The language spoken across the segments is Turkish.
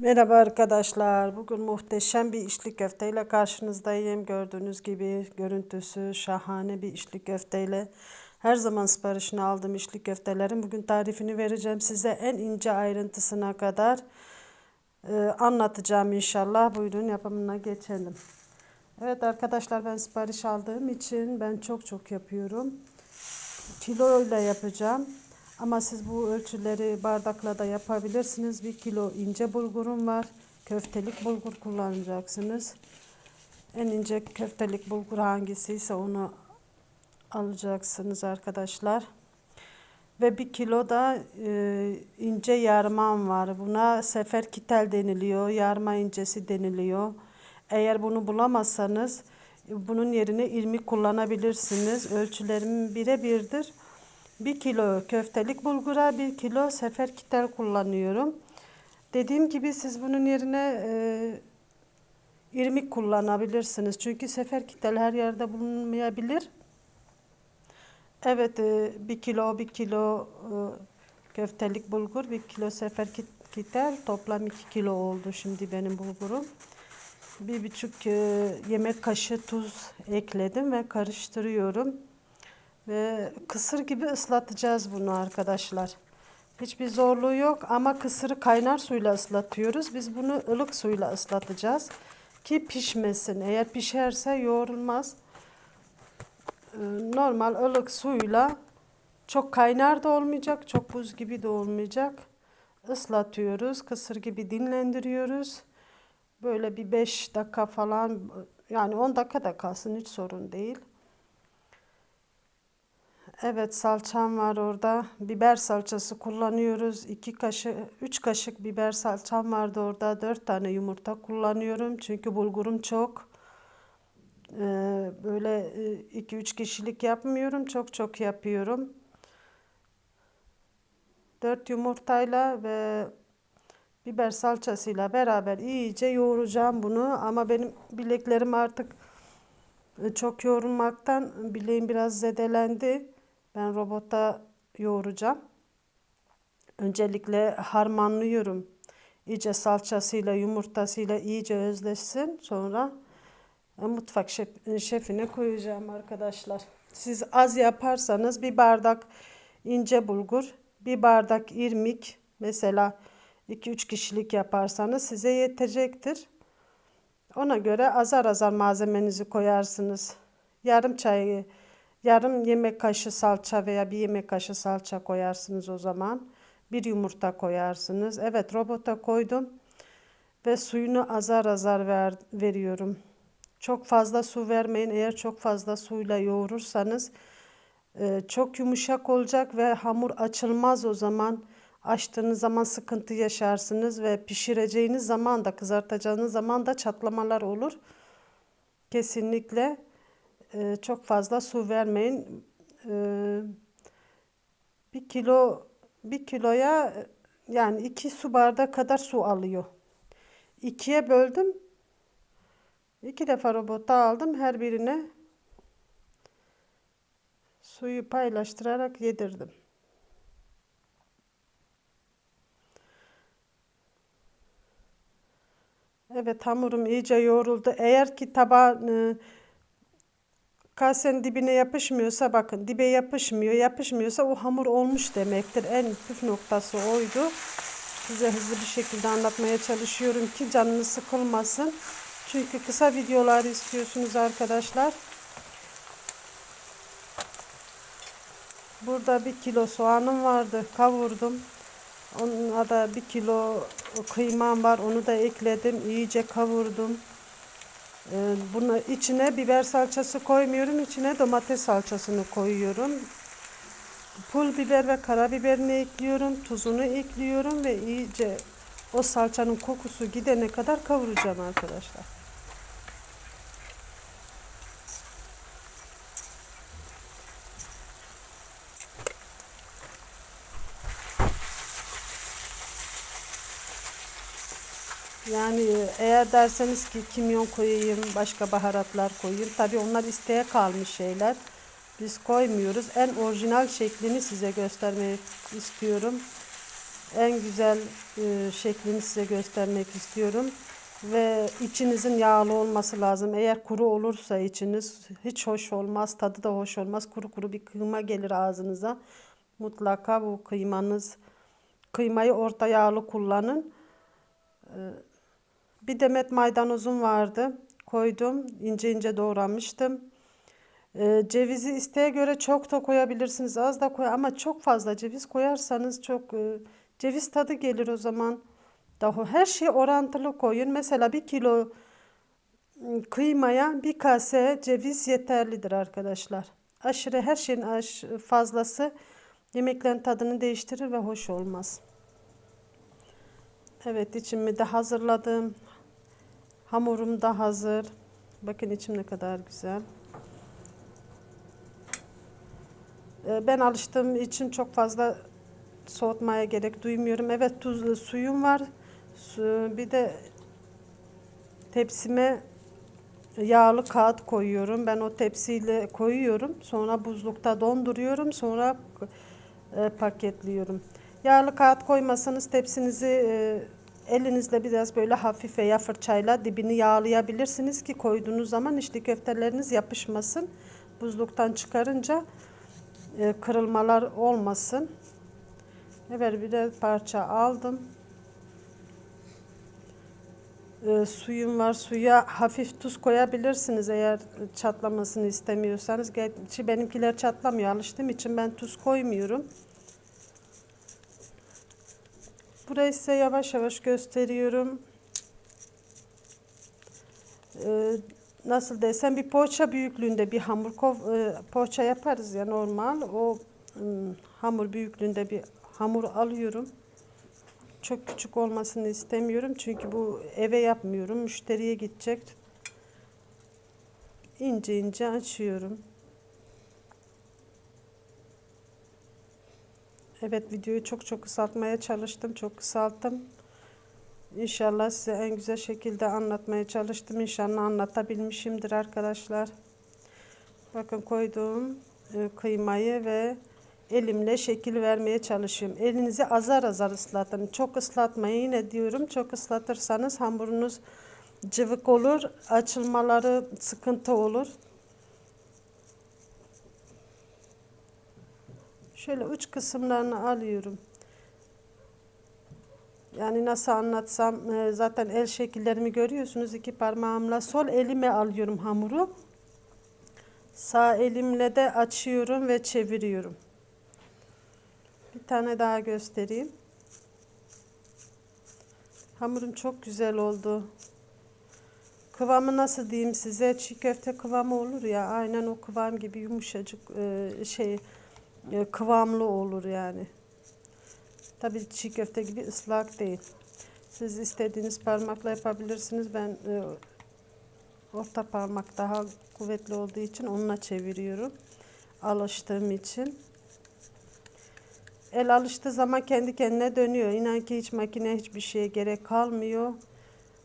Merhaba arkadaşlar. Bugün muhteşem bir içli köfteyle karşınızdayım. Gördüğünüz gibi görüntüsü şahane bir içli köfteyle. Her zaman siparişini aldığım içli köftelerin bugün tarifini vereceğim size en ince ayrıntısına kadar e, anlatacağım inşallah. Buyurun yapımına geçelim. Evet arkadaşlar ben sipariş aldığım için ben çok çok yapıyorum. Kiloyla yapacağım. Ama siz bu ölçüleri bardakla da yapabilirsiniz. Bir kilo ince bulgurum var. Köftelik bulgur kullanacaksınız. En ince köftelik bulgur hangisiyse onu alacaksınız arkadaşlar. Ve bir kilo da e, ince yarmam var. Buna sefer kitel deniliyor. Yarma incesi deniliyor. Eğer bunu bulamazsanız bunun yerine irmik kullanabilirsiniz. Ölçülerim birebirdir. 1 kilo köftelik bulgura 1 kilo sefer kitel kullanıyorum. Dediğim gibi siz bunun yerine e, irmik kullanabilirsiniz. Çünkü sefer kitel her yerde bulunmayabilir. Evet e, 1 kilo 1 kilo e, köftelik bulgur 1 kilo sefer kitel toplam 2 kilo oldu şimdi benim bulgurum. Bir buçuk e, yemek kaşığı tuz ekledim ve karıştırıyorum. Ve kısır gibi ıslatacağız bunu arkadaşlar. Hiçbir zorluğu yok ama kısırı kaynar suyla ıslatıyoruz. Biz bunu ılık suyla ıslatacağız ki pişmesin. Eğer pişerse yoğrulmaz. Ee, normal ılık suyla çok kaynar da olmayacak, çok buz gibi de olmayacak. Islatıyoruz, kısır gibi dinlendiriyoruz. Böyle bir 5 dakika falan yani 10 dakika da kalsın hiç sorun değil. Evet salçam var orada. Biber salçası kullanıyoruz. 2 kaşık 3 kaşık biber salçam vardı orada. 4 tane yumurta kullanıyorum. Çünkü bulgurum çok. Ee, böyle 2-3 e, kişilik yapmıyorum. Çok çok yapıyorum. 4 yumurtayla ve biber salçasıyla beraber iyice yoğuracağım bunu. Ama benim bileklerim artık e, çok yoğurmaktan bileğim biraz zedelendi. Ben robota yoğuracağım. Öncelikle harmanlıyorum. İyice salçasıyla, yumurtasıyla iyice özleşsin. Sonra e, mutfak şef, e, şefine koyacağım arkadaşlar. Siz az yaparsanız bir bardak ince bulgur, bir bardak irmik mesela 2-3 kişilik yaparsanız size yetecektir. Ona göre azar azar malzemenizi koyarsınız. Yarım çayı Yarım yemek kaşığı salça veya bir yemek kaşığı salça koyarsınız o zaman. Bir yumurta koyarsınız. Evet robota koydum. Ve suyunu azar azar ver, veriyorum. Çok fazla su vermeyin. Eğer çok fazla suyla yoğurursanız e, çok yumuşak olacak ve hamur açılmaz o zaman. Açtığınız zaman sıkıntı yaşarsınız ve pişireceğiniz zaman da kızartacağınız zaman da çatlamalar olur. Kesinlikle e, çok fazla su vermeyin. E, bir kilo bir kiloya yani iki su bardağı kadar su alıyor. İkiye böldüm. İki defa robota aldım. Her birine suyu paylaştırarak yedirdim. Evet hamurum iyice yoğruldu. Eğer ki tabağın e, Kasenin dibine yapışmıyorsa bakın dibe yapışmıyor. Yapışmıyorsa o hamur olmuş demektir. En püf noktası oydu. Size hızlı bir şekilde anlatmaya çalışıyorum ki canınız sıkılmasın. Çünkü kısa videolar istiyorsunuz arkadaşlar. Burada bir kilo soğanım vardı. Kavurdum. Onunla da bir kilo kıymam var. Onu da ekledim. İyice kavurdum. Ee, Buna içine biber salçası koymuyorum. İçine domates salçasını koyuyorum. Pul biber ve karabiberini ekliyorum. Tuzunu ekliyorum ve iyice o salçanın kokusu gidene kadar kavuracağım arkadaşlar. Yani eğer derseniz ki kimyon koyayım, başka baharatlar koyayım. Tabi onlar isteğe kalmış şeyler. Biz koymuyoruz. En orijinal şeklini size göstermek istiyorum. en güzel e, şeklini size göstermek istiyorum. Ve içinizin yağlı olması lazım. Eğer kuru olursa içiniz hiç hoş olmaz. Tadı da hoş olmaz. Kuru kuru bir kıyma gelir ağzınıza. Mutlaka bu kıymanız kıymayı orta yağlı kullanın. Ee, bir demet maydanozum vardı. Koydum. ince ince doğramıştım. Ee, cevizi isteğe göre çok da koyabilirsiniz. Az da koy ama çok fazla ceviz koyarsanız çok e, ceviz tadı gelir o zaman. Daha her şeyi orantılı koyun. Mesela bir kilo ım, kıymaya bir kase ceviz yeterlidir arkadaşlar. Aşırı her şeyin aş, fazlası yemeklerin tadını değiştirir ve hoş olmaz. Evet içimi de hazırladım. Hamurum da hazır. Bakın içim ne kadar güzel. Ee, Ben alıştığım için çok fazla soğutmaya gerek duymuyorum. Evet tuz suyum var. Bir de tepsime yağlı kağıt koyuyorum. Ben o tepsiyle koyuyorum. Sonra buzlukta donduruyorum. Sonra e, paketliyorum. Yağlı kağıt koymasanız tepsinizi e, elinizle biraz böyle hafif veya fırçayla dibini yağlayabilirsiniz ki koyduğunuz zaman içli köfteleriniz yapışmasın. Buzluktan çıkarınca e, kırılmalar olmasın. Evet birer parça aldım. E, suyum var. Suya hafif tuz koyabilirsiniz eğer çatlamasını istemiyorsanız. Gerçi benimkiler çatlamıyor. Alıştığım için ben tuz koymuyorum. Burayı size yavaş yavaş gösteriyorum. Ee, nasıl desem bir poğaça büyüklüğünde bir hamur e, poğaça yaparız ya normal. O ım, hamur büyüklüğünde bir hamur alıyorum. Çok küçük olmasını istemiyorum çünkü bu eve yapmıyorum. Müşteriye gidecek. İnce ince açıyorum. Evet videoyu çok çok kısaltmaya çalıştım. Çok kısalttım. İnşallah size en güzel şekilde anlatmaya çalıştım. İnşallah anlatabilmişimdir arkadaşlar. Bakın koyduğum e, kıymayı ve elimle şekil vermeye çalışıyorum. Elinizi azar azar ıslatın. Çok ıslatmayın yine diyorum. Çok ıslatırsanız hamurunuz cıvık olur. Açılmaları sıkıntı olur. Şöyle uç kısımlarını alıyorum. Yani nasıl anlatsam e, zaten el şekillerimi görüyorsunuz. İki parmağımla sol elime alıyorum hamuru. Sağ elimle de açıyorum ve çeviriyorum. Bir tane daha göstereyim. Hamurum çok güzel oldu. Kıvamı nasıl diyeyim size? Çiğ köfte kıvamı olur ya. Aynen o kıvam gibi yumuşacık e, şey kıvamlı olur yani. Tabii çiğ köfte gibi ıslak değil. Siz istediğiniz parmakla yapabilirsiniz. Ben e, orta parmak daha kuvvetli olduğu için onunla çeviriyorum. Alıştığım için. El alıştığı zaman kendi kendine dönüyor. İnan ki hiç makine hiçbir şeye gerek kalmıyor.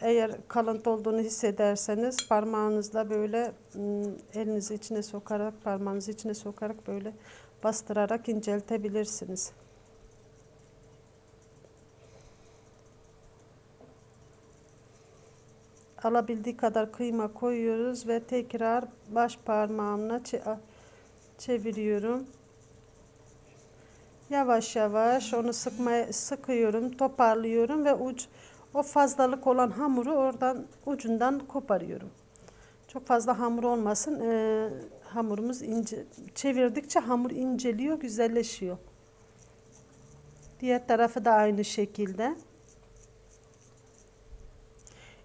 Eğer kalıntı olduğunu hissederseniz parmağınızla böyle elinizi içine sokarak parmağınızı içine sokarak böyle bastırarak inceltebilirsiniz. Alabildiği kadar kıyma koyuyoruz ve tekrar baş parmağımla çeviriyorum. Yavaş yavaş onu sıkmaya sıkıyorum, toparlıyorum ve uç o fazlalık olan hamuru oradan ucundan koparıyorum. Çok fazla hamur olmasın. Ee, hamurumuz ince çevirdikçe hamur inceliyor, güzelleşiyor. Diğer tarafı da aynı şekilde.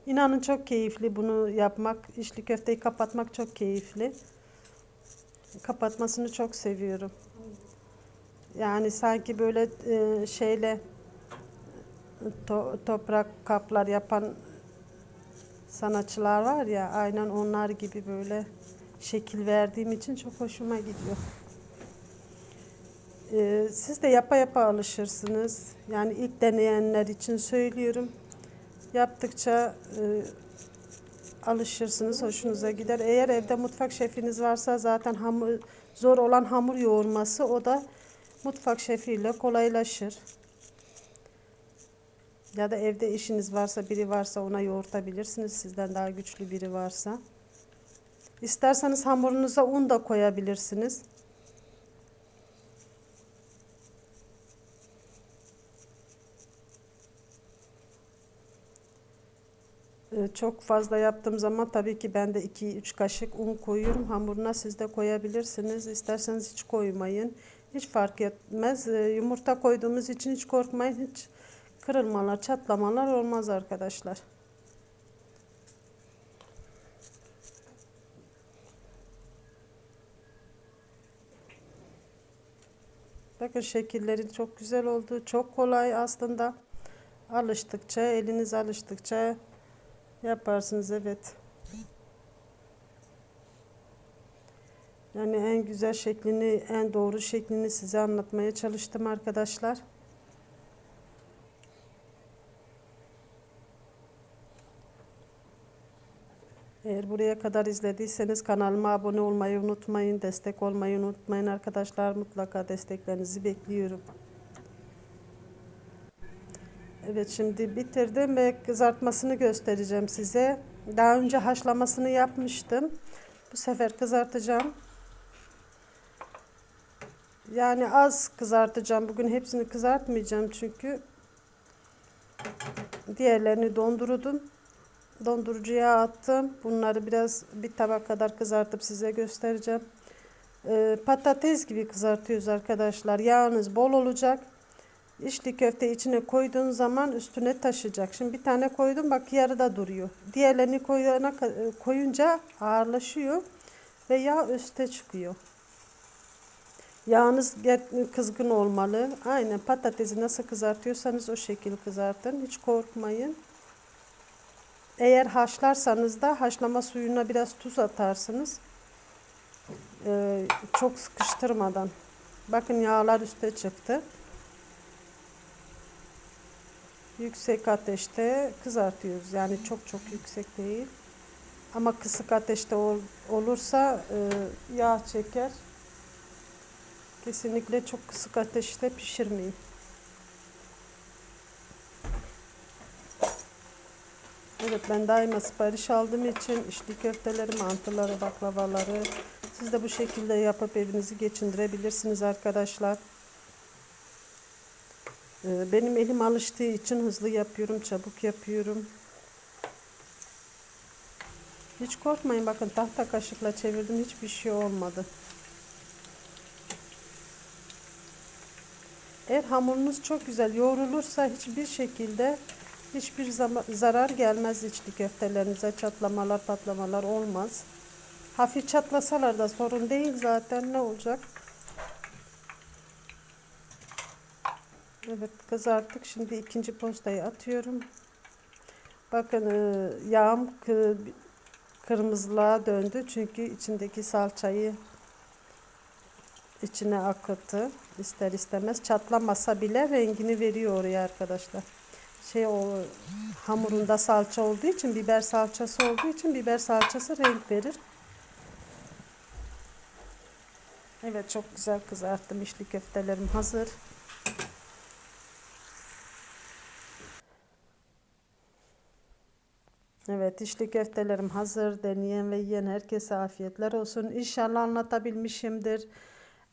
İnanın çok keyifli bunu yapmak. İçli köfteyi kapatmak çok keyifli. Kapatmasını çok seviyorum. Yani sanki böyle e, şeyle to, toprak kaplar yapan sanatçılar var ya aynen onlar gibi böyle şekil verdiğim için çok hoşuma gidiyor. Ee, siz de yapa yapa alışırsınız. Yani ilk deneyenler için söylüyorum. Yaptıkça e, alışırsınız, hoşunuza gider. Eğer evde mutfak şefiniz varsa zaten hamur, zor olan hamur yoğurması o da mutfak şefiyle kolaylaşır. Ya da evde işiniz varsa biri varsa ona yoğurtabilirsiniz. Sizden daha güçlü biri varsa. İsterseniz hamurunuza un da koyabilirsiniz. Ee, Çok fazla yaptığım zaman tabii ki ben de 2-3 kaşık un koyuyorum. Hamuruna siz de koyabilirsiniz. İsterseniz hiç koymayın. Hiç fark etmez. Ee, Yumurta koyduğumuz için hiç korkmayın. Hiç kırılmalar, çatlamalar olmaz arkadaşlar. Bakın şekilleri çok güzel oldu. Çok kolay aslında. Alıştıkça, eliniz alıştıkça yaparsınız evet. Yani en güzel şeklini, en doğru şeklini size anlatmaya çalıştım arkadaşlar. Eğer buraya kadar izlediyseniz kanalıma abone olmayı unutmayın, destek olmayı unutmayın arkadaşlar. Mutlaka desteklerinizi bekliyorum. Evet şimdi bitirdim ve kızartmasını göstereceğim size. Daha önce haşlamasını yapmıştım. Bu sefer kızartacağım. Yani az kızartacağım. Bugün hepsini kızartmayacağım çünkü diğerlerini dondurdum. Dondurucuya attım. Bunları biraz bir tabak kadar kızartıp size göstereceğim. Ee, patates gibi kızartıyoruz arkadaşlar. Yağınız bol olacak. İçli köfte içine koyduğun zaman üstüne taşıyacak. Şimdi bir tane koydum bak yarıda duruyor. Diğerlerini koyana, koyunca ağırlaşıyor ve yağ üste çıkıyor. Yağınız kızgın olmalı. Aynen patatesi nasıl kızartıyorsanız o şekil kızartın. Hiç korkmayın. Eğer haşlarsanız da haşlama suyuna biraz tuz atarsınız. Ee, çok sıkıştırmadan. Bakın yağlar üste çıktı. Yüksek ateşte kızartıyoruz. Yani çok çok yüksek değil. Ama kısık ateşte ol, olursa e, yağ çeker. Kesinlikle çok kısık ateşte pişirmeyin. Evet ben daima sipariş aldığım için içli köfteleri, mantıları, baklavaları siz de bu şekilde yapıp evinizi geçindirebilirsiniz arkadaşlar. Ee, benim elim alıştığı için hızlı yapıyorum, çabuk yapıyorum. Hiç korkmayın bakın tahta kaşıkla çevirdim hiçbir şey olmadı. Eğer hamurunuz çok güzel yoğrulursa hiçbir şekilde hiçbir zarar gelmez içli köftelerinize. Çatlamalar, patlamalar olmaz. Hafif çatlasalar da sorun değil zaten ne olacak? Evet kızarttık. Şimdi ikinci postayı atıyorum. Bakın e, yağım kırmızılığa döndü. Çünkü içindeki salçayı içine akıttı. İster istemez çatlamasa bile rengini veriyor oraya arkadaşlar. Şey o hamurunda salça olduğu için biber salçası olduğu için biber salçası renk verir. Evet çok güzel kızarttım. İçli köftelerim hazır. Evet içli köftelerim hazır. Deneyen ve yiyen herkese afiyetler olsun. İnşallah anlatabilmişimdir.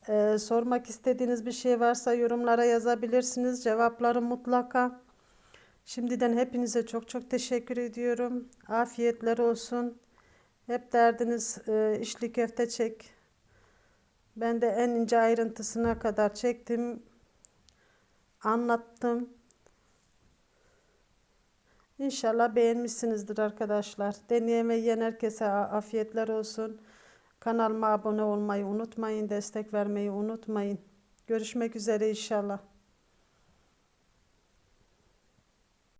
Ee, sormak istediğiniz bir şey varsa yorumlara yazabilirsiniz. Cevaplarım mutlaka. Şimdiden hepinize çok çok teşekkür ediyorum. Afiyetler olsun. Hep derdiniz e, içli köfte çek. Ben de en ince ayrıntısına kadar çektim. Anlattım. İnşallah beğenmişsinizdir arkadaşlar. Deneyen ve yiyen herkese afiyetler olsun. Kanalıma abone olmayı unutmayın. Destek vermeyi unutmayın. Görüşmek üzere inşallah.